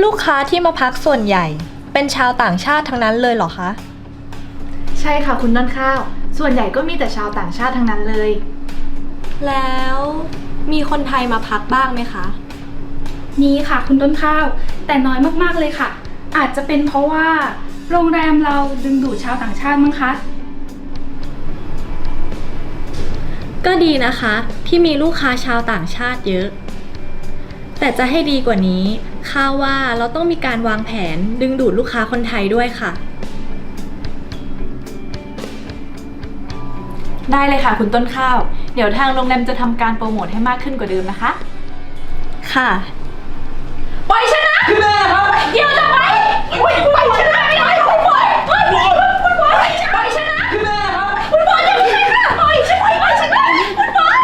ลูกค้าที่มาพักส่วนใหญ่ เป็นชาวต่างชาติทั้งนั้นเลยเหรอคะ ใช่ค่ะคุณต้นข้าว ส่วนใหญ่ก็มีแต่ชาวต่างชาติทั้งนั้นเลย แล้วมีคนไทยมาพักบ้างไหมคะ มีค่ะคุณต้นข้าว แต่น้อยมากๆเลยค่ะ อาจจะเป็นเพราะว่า โรงแรมเราดึงดูดชาวต่างชาติมั้งคะ ก็ดีนะคะ ที่มีลูกค้าชาวต่างชาติเยอะ แต่จะให้ดีกว่านี้ข้าว่าเราต้องมีการวางแผนดึงดูดลูกค้าคนไทยด้วยค่ะ ได้เลยค่ะคุณต้นข้าว เดี๋ยวทางโรงแรมจะทำการโปรโมทให้มากขึ้นกว่าเดิมนะคะ ค่ะ ปล่อยฉันนะเดี๋ยวจะไปปล่อยปล่อยฉันนะไม่ได้คุณปล่อยปล่อยปล่อยคุณปล่อยปล่อยฉันนะคุณปล่อยอย่าไปค่ะปล่อยฉันปล่อยปล่อยฉันนะคุณปล่อย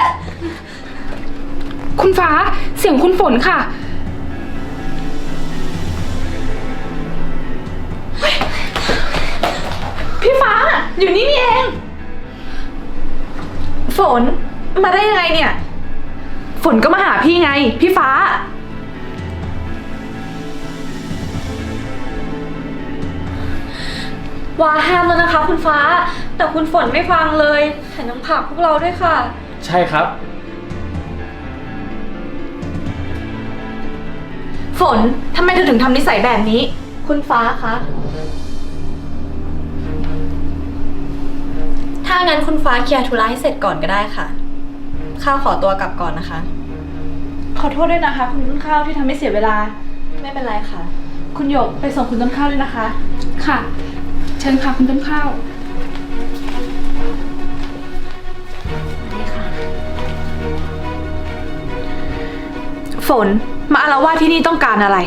คุณฟ้าเสียงคุณฝนค่ะ พี่ฟ้า อยู่นี่นี่เอง ฝน มาได้ยังไงเนี่ย ฝนก็มาหาพี่ไง พี่ฟ้า ว่าห้ามแล้วนะคะ คุณฟ้า แต่คุณฝนไม่ฟังเลยแถมยังผลักพวกเราด้วยค่ะ ใช่ครับ ฝนทำไมเธอถึงทำนิสัยแบบนี้ คุณฟ้าคะ ถ้างั้นคุณฟ้าเคลียร์ธุระให้เสร็จก่อนก็ได้ค่ะ ข้าวขอตัวกลับก่อนนะคะ ขอโทษด้วยนะคะ คุณต้นข้าวที่ทำให้เสียเวลา ไม่เป็นไรค่ะ คุณหยกไปส่งคุณต้นข้าวด้วยนะคะ ค่ะ เชิญค่ะคุณต้นข้าว ฝน มาอารวาสที่นี่ต้องการอะไร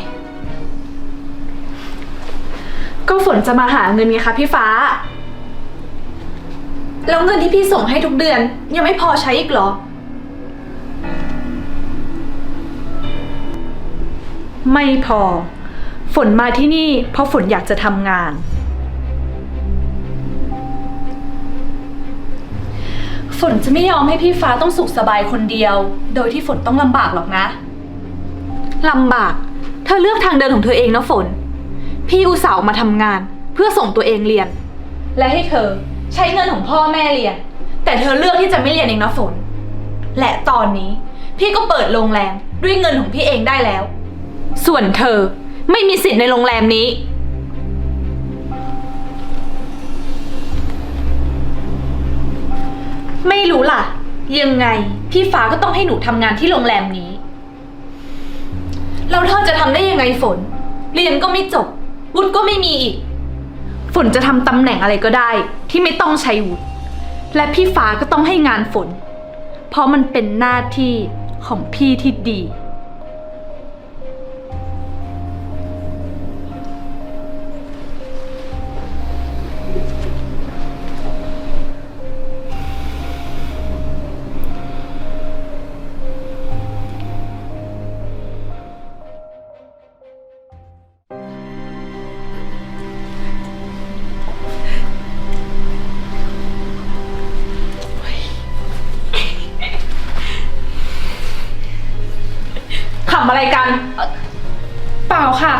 ก็ฝนจะมาหาเงินไงคะพี่ฟ้า แล้วเงินที่พี่ส่งให้ทุกเดือน ยังไม่พอใช้อีกเหรอ ไม่พอ ฝนมาที่นี่ เพราะฝนอยากจะทำงาน ฝนจะไม่ยอมให้พี่ฟ้าต้องสุขสบายคนเดียว โดยที่ฝนต้องลำบากหรอกนะ ลำบาก เธอเลือกทางเดินของเธอเองนะฝน พี่อุตส่าห์ออกมาทำงาน เพื่อส่งตัวเองเรียน และให้เธอใช้เงินของพ่อแม่เรียน แต่เธอเลือกที่จะไม่เรียนเองนะฝน และตอนนี้พี่ก็เปิดโรงแรมด้วยเงินของพี่เองได้แล้ว ส่วนเธอไม่มีสิทธิ์ในโรงแรมนี้ ไม่รู้ล่ะ ยังไงพี่ฟ้าก็ต้องให้หนูทำงานที่โรงแรมนี้ แล้วเธอจะทำได้ยังไงฝน เรียนก็ไม่จบ วุฒิก็ไม่มีอีก ฝนจะทำตำแหน่งอะไรก็ได้ ที่ไม่ต้องใช้วุฒิและพี่ฟ้าก็ต้องให้งานฝน เพราะมันเป็นหน้าที่ของพี่ที่ดี ล่าค่ะ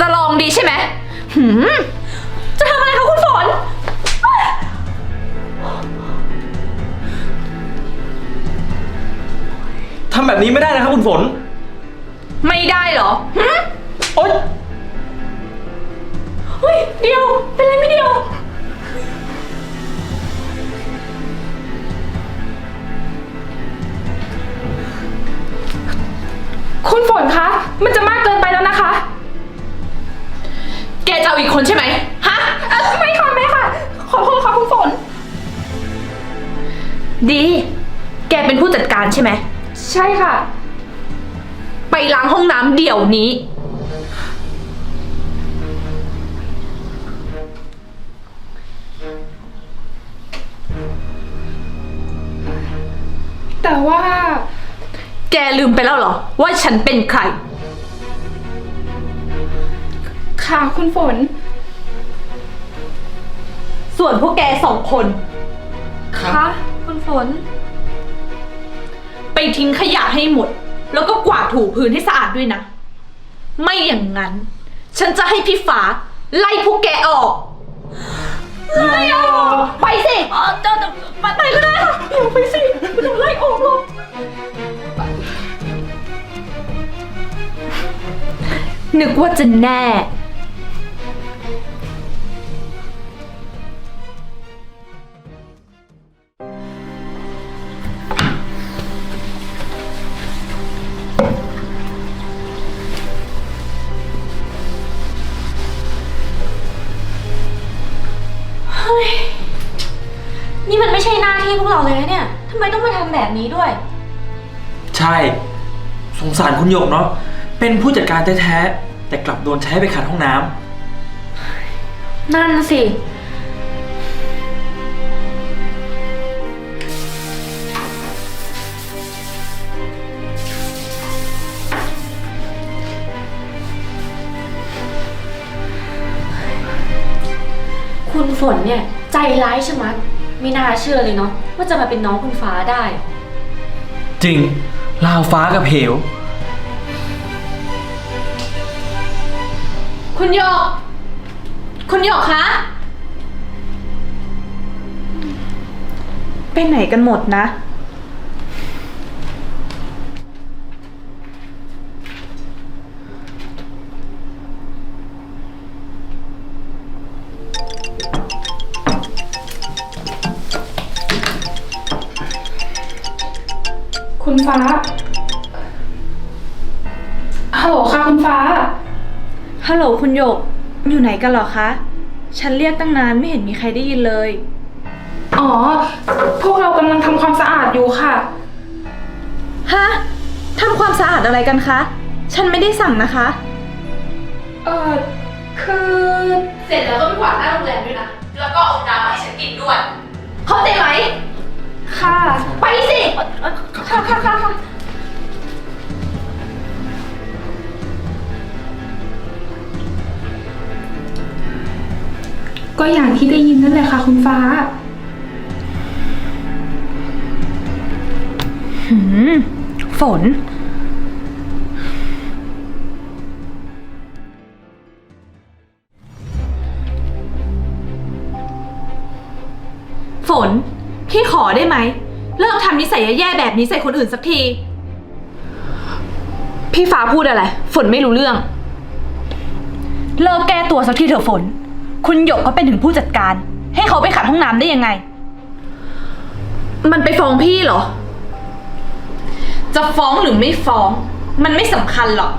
จะลองดีใช่ไหมหืมจะทำอะไรคะคุณฝน ทำแบบนี้ไม่ได้นะครับคุณฝน ไม่ได้เหรอหืมโอ๊ยเฮ้ยเดียว เป็นไรไม่เดียว คุณฝนคะ มันจะมากเกินไปแล้วนะคะ แกจะเอาอีกคนใช่ไหมฮะเอ่อไม่ค่ะไม่ค่ะ ขอโทษค่ะคุณฝน ดี แกเป็นผู้จัดการใช่ไหม ใช่ค่ะ ไปล้างห้องน้ำเดี๋ยวนี้ ลืมไปแล้วเหรอ ว่าฉันเป็นใคร ค่ะคุณฝน ส่วนพวกแกสองคนคะคุณฝน ไปทิ้งขยะให้หมด แล้วก็กวาดถูพื้นให้สะอาดด้วยนะ ไม่อย่างนั้น ฉันจะให้พี่ฟ้าไล่พวกแกออก ไล่ออก ไปสิเจ้าไปไปก็ได้ค่ะเดี๋ยวไปสิไม่ต้องไล่ออกหรอก นึกว่าจะแน่นี่มันไม่ใช่หน้าที่พวกเราเลยนะเนี่ย ทำไมต้องมาทำแบบนี้ด้วย ใช่ สงสารคุณหยกเนาะ เป็นผู้จัดการแท้ๆ แต่กลับโดนใช้ไปขัดห้องน้ำนั่นสิ คุณฝนเนี่ย ใจร้ายชะมัด ไม่น่าเชื่อเลยเนาะว่าจะมาเป็นน้องคุณฟ้าได้จริงลาวฟ้ากับเหว คุณหยก คุณหยกคะ ไปไหนกันหมดนะ คุณฟ้า ฮัลโหลคุณหยก อยู่ไหนกันเหรอคะ ฉันเรียกตั้งนานไม่เห็นมีใครได้ยินเลย อ๋อ พวกเรากำลังทำความสะอาดอยู่ค่ะ ฮะทำความสะอาดอะไรกันคะ ฉันไม่ได้สั่งนะคะ เออคือ เสร็จแล้วก็ไปกวาดหน้าโรงแรมด้วยนะ แล้วก็เอาน้ำมาให้ฉันกินด้วย เข้าใจไหม ค่ะ ไปสิ ค่ะค่ะค่ะค่ะ ก็อย่างที่ได้ยินนั่นแหละค่ะ คุณฟ้า หืม ฝน ฝน พี่ขอได้ไหม เลิกทำนิสัยแย่ๆแบบนี้ใส่คนอื่นสักที พี่ฟ้าพูดอะไร ฝนไม่รู้เรื่อง เลิกแก้ตัวสักทีเถอะฝน คุณหยกก็เป็นถึงผู้จัดการ ให้เขาไปขัดห้องน้ำได้ยังไง มันไปฟ้องพี่เหรอ จะฟ้องหรือไม่ฟ้อง มันไม่สำคัญหรอก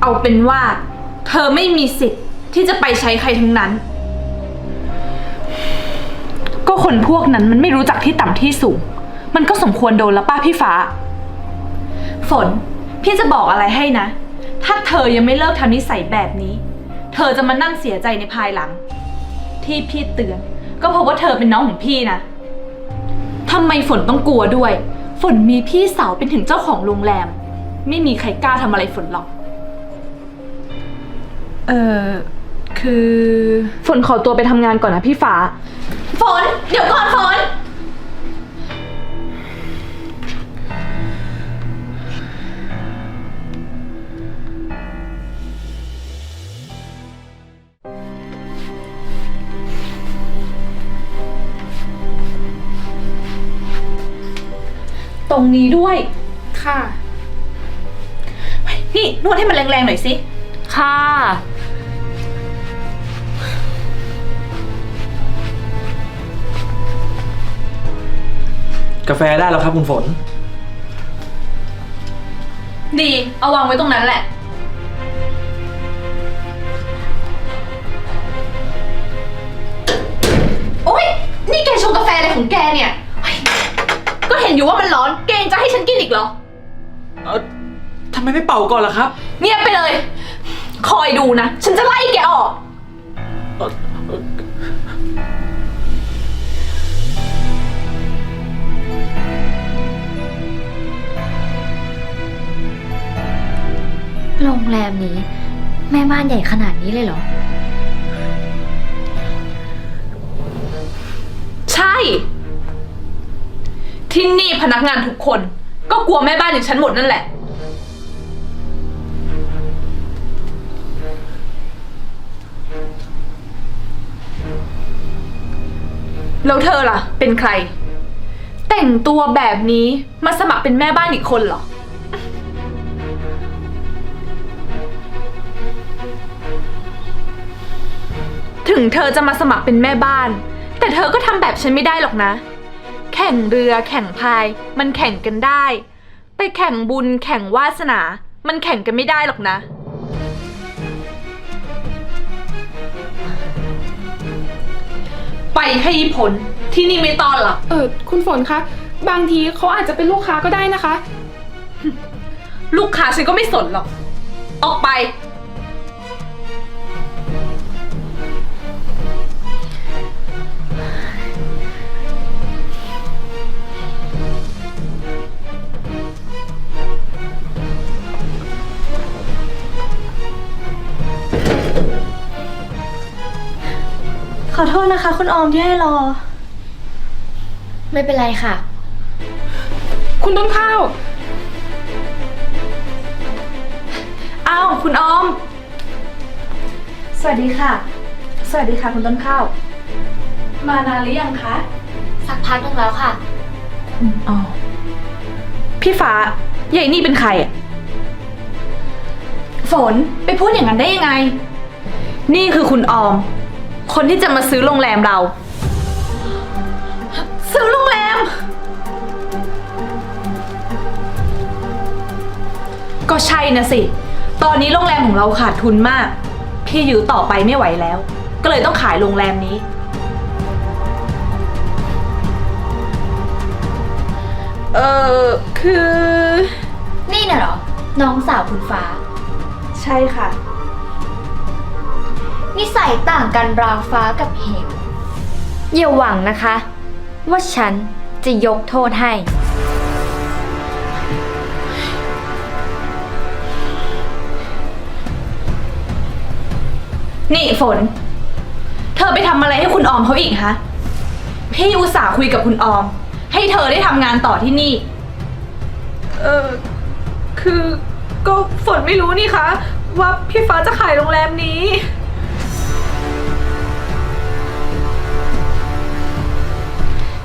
เอาเป็นว่า เธอไม่มีสิทธิ์ที่จะไปใช้ใครทั้งนั้น ก็คนพวกนั้นมันไม่รู้จักที่ต่ำที่สูง มันก็สมควรโดนแล้วป้าพี่ฟ้า ฝน พี่จะบอกอะไรให้นะ ถ้าเธอยังไม่เลิกทำนิสัยแบบนี้ เธอจะมานั่งเสียใจในภายหลัง ที่พี่เตือน ก็เพราะว่าเธอเป็นน้องของพี่นะทำไมฝนต้องกลัวด้วย ฝนมีพี่สาวเป็นถึงเจ้าของโรงแรม ไม่มีใครกล้าทำอะไรฝนหรอก เออคือ ฝนขอตัวไปทำงานก่อนนะพี่ฟ้า ฝน เดี๋ยวก่อนฝน ตรงนี้ด้วย ค่ะ นี่นวดให้มันแรงๆหน่อยสิ ค่ะ กาแฟได้แล้วครับคุณฝน ดี เอาวางไว้ตรงนั้นแหละ โอ๊ย นี่แกชงกาแฟอะไรของแกเนี่ยเฮ้ย ก็เห็นอยู่ว่ามันร้อนแกยังจะให้ฉันกินอีกเหรอ เออทำไมไม่เป่าก่อนล่ะครับ เงียบไปเลย คอยดูนะ ฉันจะไล่แกออก เอ่อเอ่อโรงแรมนี้ แม่บ้านใหญ่ขนาดนี้เลยเหรอ ใช่ ที่นี่พนักงานทุกคน ก็กลัวแม่บ้านอย่างฉันหมดนั่นแหละ แล้วเธอล่ะ เป็นใคร แต่งตัวแบบนี้มาสมัครเป็นแม่บ้านอีกคนเหรอ ถึงเธอจะมาสมัครเป็นแม่บ้าน แต่เธอก็ทำแบบฉันไม่ได้หรอกนะ ข่งเรือแข่งพาย มันแข่งกันได้ ไปแข่งบุญแข่งวาสนา มันแข่งกันไม่ได้หรอกนะ ไปให้พ้นที่นี่ไม่ต้อนหรอกเออคุณฝนคะ บางทีเขาอาจจะเป็นลูกค้าก็ได้นะคะ ลูกค้าฉันก็ไม่สนหรอก ออกไป อโทษนะคะ คุณออมที่ให้รอ ไม่เป็นไรค่ะ คุณต้นข้าว อ้าว คุณออม สวัสดีค่ะ สวัสดีค่ะ คุณต้นข้าว มานานหรือยังคะ สักพักหนึงแล้วค่ะ อ๋อ พี่ฟ้าใหญ่นี่เป็นใครอะฝนไปพูดอย่างนั้นได้ยังไง นี่คือคุณออม คนที่จะมาซื้อโรงแรมเรา ซื้อโรงแรม ก็ใช่นะสิ ตอนนี้โรงแรมของเราขาดทุนมาก พี่ยื้อต่อไปไม่ไหวแล้ว ก็เลยต้องขายโรงแรมนี้ เออคือ นี่น่ะเหรอ น้องสาวคุณฟ้า ใช่ค่ะ นิสัยต่างกันราวฟ้ากับเหวอย่าหวังนะคะ ว่าฉันจะยกโทษให้ นี่ฝน เธอไปทำอะไรให้คุณออมเขาอีกฮะ พี่อุตส่าห์คุยกับคุณออม ให้เธอได้ทำงานต่อที่นี่ เออคือก็ฝนไม่รู้นี่คะ ว่าพี่ฟ้าจะขายโรงแรมนี้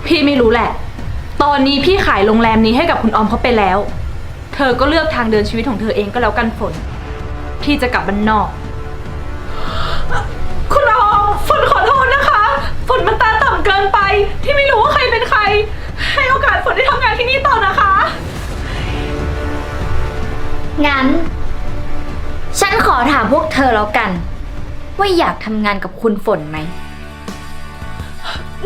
พี่ไม่รู้แหละ ตอนนี้พี่ขายโรงแรมนี้ให้กับคุณออมเขาไปแล้ว เธอก็เลือกทางเดินชีวิตของเธอเองก็แล้วกันฝน พี่จะกลับบ้านนอก คุณออมฝนขอโทษนะคะ ฝนมันตาต่ำเกินไป ที่ไม่รู้ว่าใครเป็นใคร ให้โอกาสฝนได้ทำงานที่นี่ต่อนะคะ งั้น ฉันขอถามพวกเธอแล้วกัน ว่าอยากทำงานกับคุณฝนไหม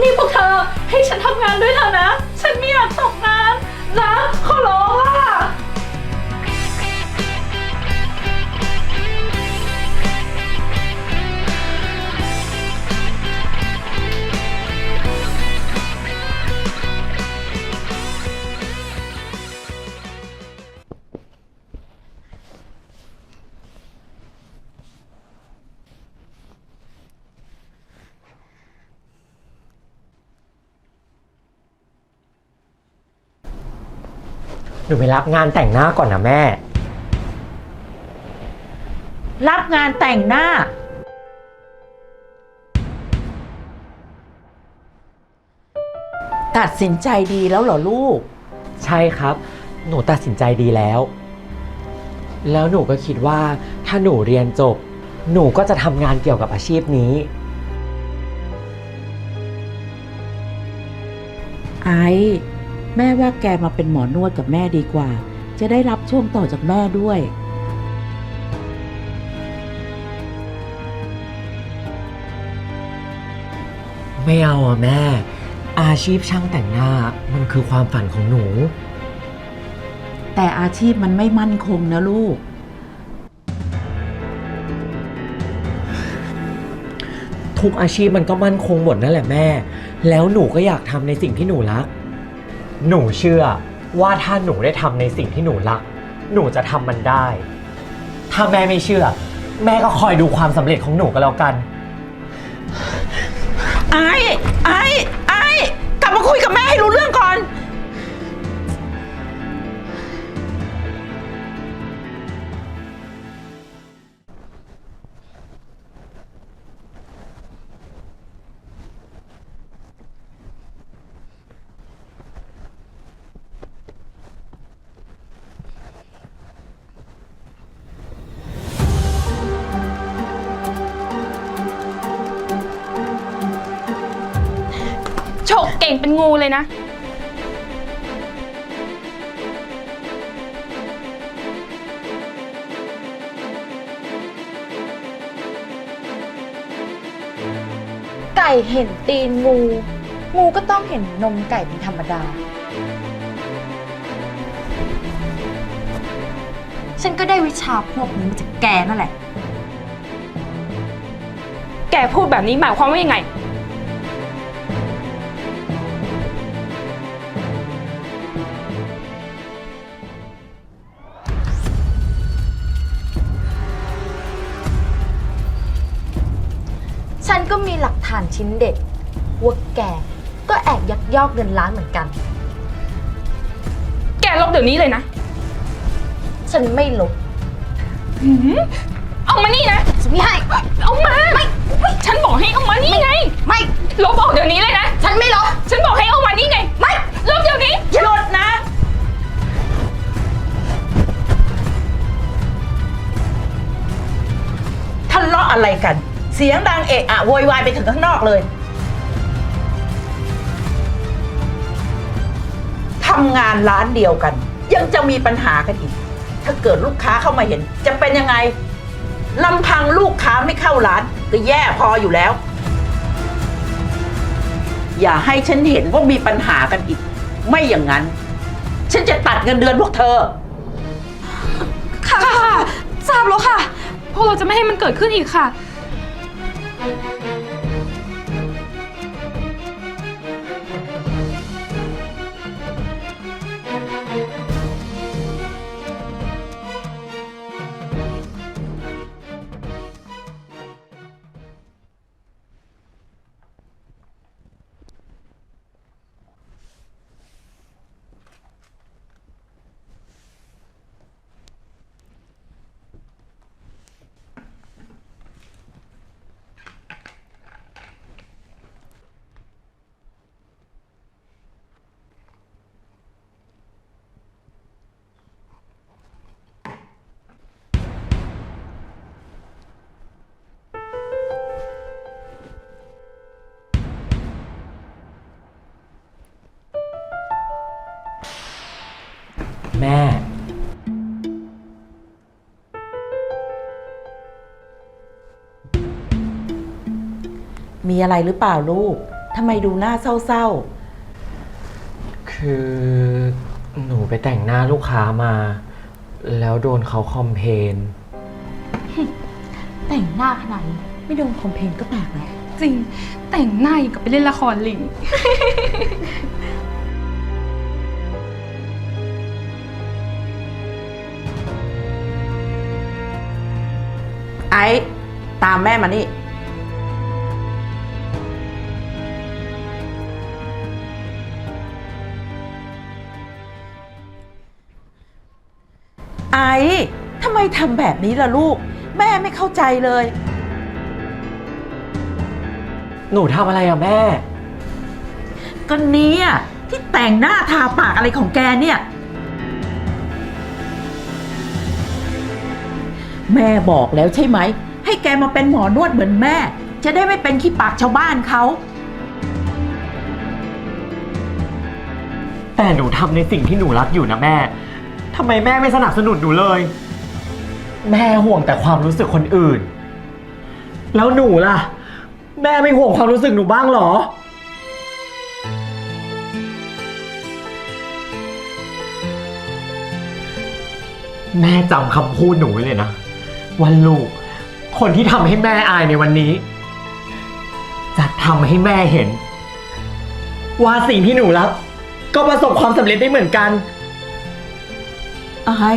นี่พวกเธอให้ฉันทำงานด้วยเถอะนะ ฉันไม่อยากตกงานนะขอร้องล่ะ หนูไปรับงานแต่งหน้าก่อนนะแม่ รับงานแต่งหน้า ตัดสินใจดีแล้วเหรอลูก ใช่ครับ หนูตัดสินใจดีแล้ว แล้วหนูก็คิดว่าถ้าหนูเรียนจบ หนูก็จะทำงานเกี่ยวกับอาชีพนี้ ไอ้ แม่ว่าแกมาเป็นหมอนวดกับแม่ดีกว่า จะได้รับช่วงต่อจากแม่ด้วย ไม่เอาอะแม่ อาชีพช่างแต่งหน้ามันคือความฝันของหนู แต่อาชีพมันไม่มั่นคงนะลูก ทุกอาชีพมันก็มั่นคงหมดนั่นแหละแม่ แล้วหนูก็อยากทำในสิ่งที่หนูรัก หนูเชื่อว่าถ้าหนูได้ทำในสิ่งที่หนูรัก หนูจะทำมันได้ ถ้าแม่ไม่เชื่อ แม่ก็คอยดูความสำเร็จของหนูก็แล้วกัน ไอ้ไอ้ไอ้กลับมาคุยกับแม่ให้รู้เรื่องก่อน องเป็นงูเลยนะ ไก่เห็นตีนงู งูก็ต้องเห็นนมไก่เป็นธรรมดา ฉันก็ได้วิชาพวกนี้มาจากแกนั่นแหละ แกพูดแบบนี้หมายความว่ายังไง ฐานชิ้นเด็ดว่าแกก็แอบยักยอกเงินล้านเหมือนกัน แกลบเดี๋ยวนี้เลยนะฉันไม่ลบเอามานี่นะ ฉันไม่ให้ เอามาไม่ฉันบอกให้เอามานี่ไง ไม่ ลบออกเดี๋ยวนี้เลยนะ ฉันไม่ลบ ฉันบอกให้เอามานี่ไง ไม่ ลบเดี๋ยวนี้หยุดนะ ทะเลาะอะไรกัน เสียงดังเอะอะโวยวายไปถึงข้างนอกเลยทำงานร้านเดียวกัน ยังจะมีปัญหากันอีก ถ้าเกิดลูกค้าเข้ามาเห็น จะเป็นยังไงลำพังลูกค้าไม่เข้าร้าน ก็แย่พออยู่แล้ว อย่าให้ฉันเห็นว่ามีปัญหากันอีก ไม่อย่างนั้น ฉันจะตัดเงินเดือนพวกเธอ ค่ะทราบแล้วค่ะ พวกเราจะไม่ให้มันเกิดขึ้นอีกค่ะ แม่ มีอะไรหรือเปล่าลูกทำไมดูหน้าเศร้าคือหนูไปแต่งหน้าลูกค้ามา แล้วโดนเขาคอมเพลนแต่งหน้าขนาดนี้ไม่โดนคอมเพลนก็แปลกแล้วจริง แต่งหน้าอย่างกับไปเล่นละครลิง ๆ ไอ้ตามแม่มานี่ำไมทำแบบนี้ล่ะลูก แม่ไม่เข้าใจเลย หนูทำอะไรอะแม่ ก็เนี่ยที่แต่งหน้าทาปากอะไรของแกเนี่ย แม่บอกแล้วใช่ไหม ให้แกมาเป็นหมอนวดเหมือนแม่ จะได้ไม่เป็นขี้ปากชาวบ้านเขาแต่หนูทำในสิ่งที่หนูรักอยู่นะแม่ทำไมแม่ไม่สนับสนุนหนูเลย แม่ห่วงแต่ความรู้สึกคนอื่น แล้วหนูล่ะ แม่ไม่ห่วงความรู้สึกหนูบ้างเหรอ แม่จำคำพูดหนูไว้เลยนะ วันลูก คนที่ทำให้แม่อายในวันนี้ จะทำให้แม่เห็น ว่าสิ่งที่หนูรักก็ประสบความสำเร็จได้เหมือนกัน ไอ้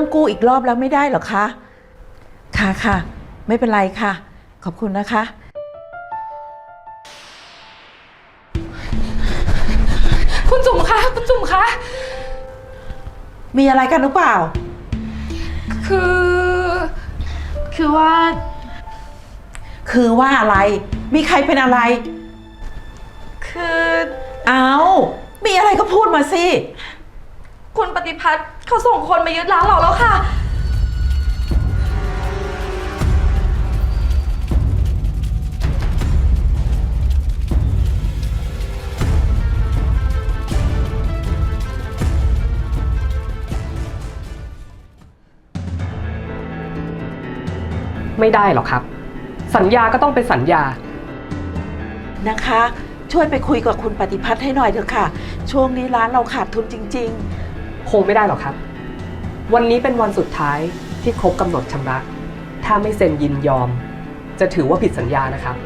รื่องกู้อีกรอบแล้วไม่ได้หรอคะ ค่ะค่ะ ไม่เป็นไรค่ะ ขอบคุณนะคะ คุณจุ๋มคะ คุณจุ๋มคะ มีอะไรกันหรือเปล่า คือ คือว่า คือว่าอะไร มีใครเป็นอะไร คือ เอา มีอะไรก็พูดมาสิ คุณปฏิพัฒน์ เขาส่งคนมายึดร้านเราแล้วค่ะ ไม่ได้หรอกครับ สัญญาก็ต้องเป็นสัญญา นะคะ ช่วยไปคุยกับคุณปฏิพัฒน์ให้หน่อยเถอะค่ะ ช่วงนี้ร้านเราขาดทุนจริง คงไม่ได้หรอกครับ วันนี้เป็นวันสุดท้ายที่ครบกำหนดชำระ ถ้าไม่เซ็นยินยอม จะถือว่าผิดสัญญานะครับ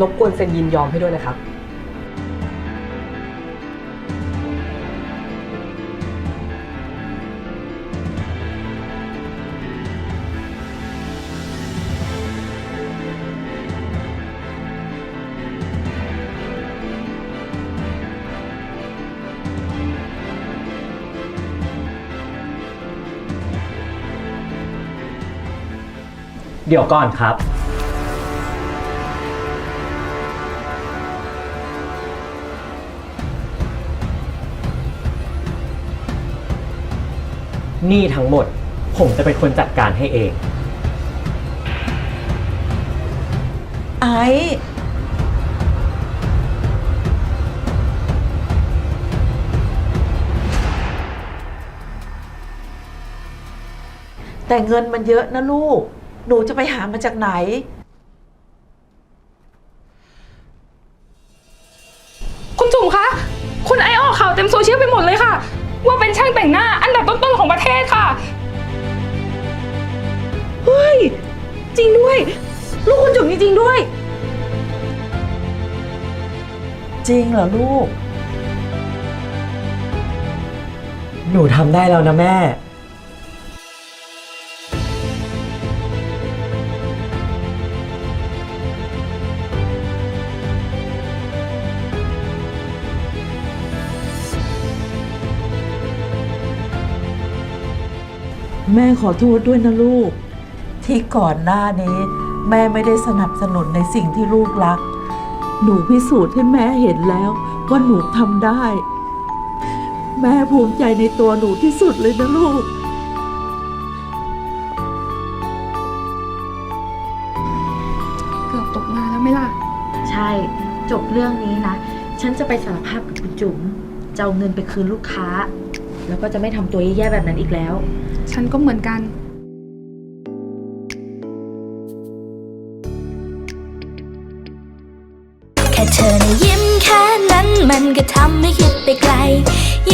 รบกวนเซ็นยินยอมให้ด้วยนะครับ ดี๋ยวก่อนครับ นี่ทั้งหมด ผมจะเป็นคนจัดการให้เอง ไอ้แต่เงินมันเยอะนะลูก หนูจะไปหามาจากไหน คุณจุ๋มคะ คุณไอออกข่าวเต็มโซเชียลไปหมดเลยค่ะ ว่าเป็นช่างแต่งหน้าอันดับต้นๆของประเทศค่ะ เฮ้ย จริงด้วย ลูกคุณจุ๋มจริงๆด้วย จริงเหรอลูก หนูทำได้แล้วนะแม่ แม่ขอโทษด้วยนะลูก ที่ก่อนหน้านี้ แม่ไม่ได้สนับสนุนในสิ่งที่ลูกรัก หนูพิสูจน์ให้แม่เห็นแล้วว่าหนูทำได้ แม่ภูมิใจในตัวหนูที่สุดเลยนะลูก เกือบตกงานแล้วไหม่ล่ะ ใช่ จบเรื่องนี้นะ ฉันจะไปสารภาพกับคุณจุ๋มจะเอาเงินไปคืนลูกค้า แล้วก็จะไม่ทำตัวแย่ๆแบบนั้นอีกแล้ว ฉันก็เหมือนกัน แค่เธอนะยิ้มแค่นั้นมันก็ทำให้คิดไปไกลยิ้มแค่